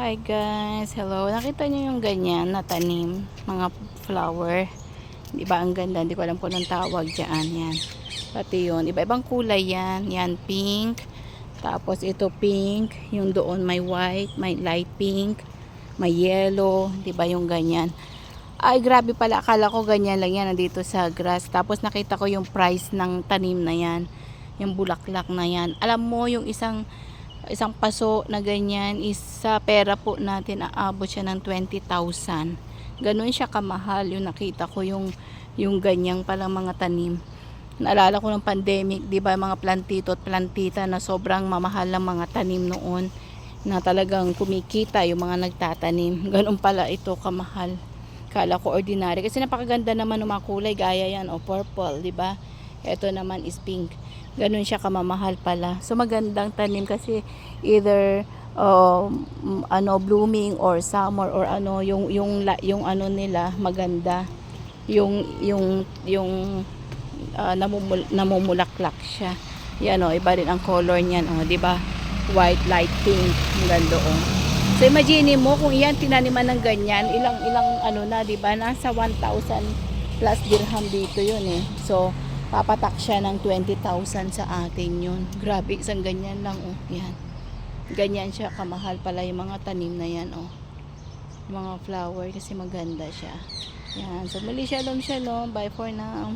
Hi guys, hello. Nakita niyo yung ganyan na tanim, mga flower. Di ba ang ganda? Hindi ko alam kung anong tawag diyan. Yan. Pati yun. Iba-ibang kulay yan. Yan, pink. Tapos ito pink. Yung doon may white, may light pink, may yellow. Di ba yung ganyan? Ay, grabe pala. Akala ko ganyan lang yan nandito sa grass. Tapos nakita ko yung price ng tanim na yan. Yung bulaklak na yan. Alam mo, yung isang isang paso na ganyan is sa pera po natin aabot siya ng 20,000. Ganun siya kamahal yung nakita ko yung yung ganyang pala mga tanim. Naalala ko ng pandemic, 'di ba, mga plantito at plantita na sobrang mamahal ng mga tanim noon na talagang kumikita yung mga nagtatanim. Ganun pala ito kamahal. Kala ko ordinary kasi napakaganda naman ng mga kulay gaya yan o purple, 'di ba? Ito naman is pink ganun siya kamamahal pala. So magandang tanim kasi either um, ano blooming or summer or ano yung yung yung ano nila maganda. Yung yung yung uh, namumul- namumulaklak siya. Yan oh, iba rin ang color niyan oh, 'di ba? White, light pink, ang ganda oh. So imagine mo kung iyan tinaniman ng ganyan, ilang ilang ano na, 'di ba? Nasa 1,000 plus dirham dito 'yun eh. So papatak siya ng 20,000 sa atin yun. Grabe, isang ganyan lang, oh. Yan. Ganyan siya, kamahal pala yung mga tanim na yan, oh. Mga flower, kasi maganda siya. Yan. So, muli shalom, shalom. Bye for now.